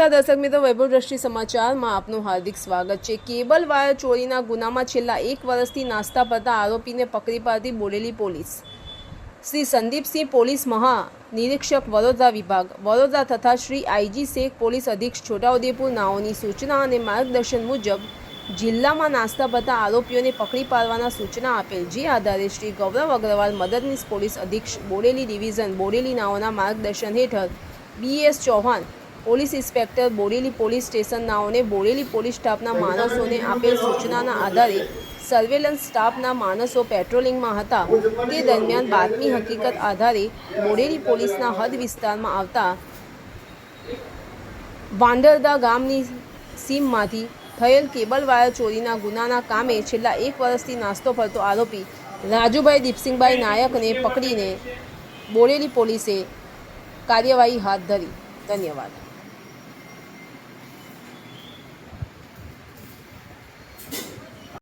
નમસ્કાર, દર્શક મિત્રો, વૈભવ દ્રષ્ટિ સમાચારમાં આપનું હાર્દિક સ્વાગત છે. કેબલ વાયર ચોરીના ગુનામાં છેલ્લા એક વર્ષથી નાસ્તા પડતા આરોપીને પકડી પાડતી બોડેલી પોલીસ. શ્રી સંદીપસિંહ પોલીસ મહા નિરીક્ષક વડોદરા વિભાગ. વડોદરા તથા શ્રી આઈજી શેખ પોલીસ અધિક્ષક છોટાઉદેપુર નાઓની સૂચના અને માર્ગદર્શન મુજબ જિલ્લામાં નાસ્તા પડતા આરોપીઓને પકડી પાડવાના સૂચના આપેલ, જે આધારે શ્રી ગૌરવ અગ્રવાલ મદદનીશ પોલીસ અધિક્ષક બોડેલી ડિવિઝન બોડેલી નાઓના માર્ગદર્શન હેઠળ BS Chauhan police inspector Bodeli police સ્ટેશનનાઓને Bodeli police સ્ટાફના માણસોને આપેલ સૂચનાના આધારે સર્વેલન્સ સ્ટાફના માણસો પેટ્રોલિંગમાં હતા. તે દરમિયાન બાતમી હકીકત આધારે બોડેલી પોલીસના હદ વિસ્તારમાં આવતા વાંડરદા ગામની સીમમાંથી થયેલ કેબલ વાયર ચોરીના ગુનાના કામે છેલ્લા એક વર્ષથી નાસ્તો ફરતો આરોપી રાજુભાઈ દીપસિંહભાઈ નાયકને પકડીને બોડેલી પોલીસે કાર્યવાહી હાથ ધરી. ધન્યવાદ.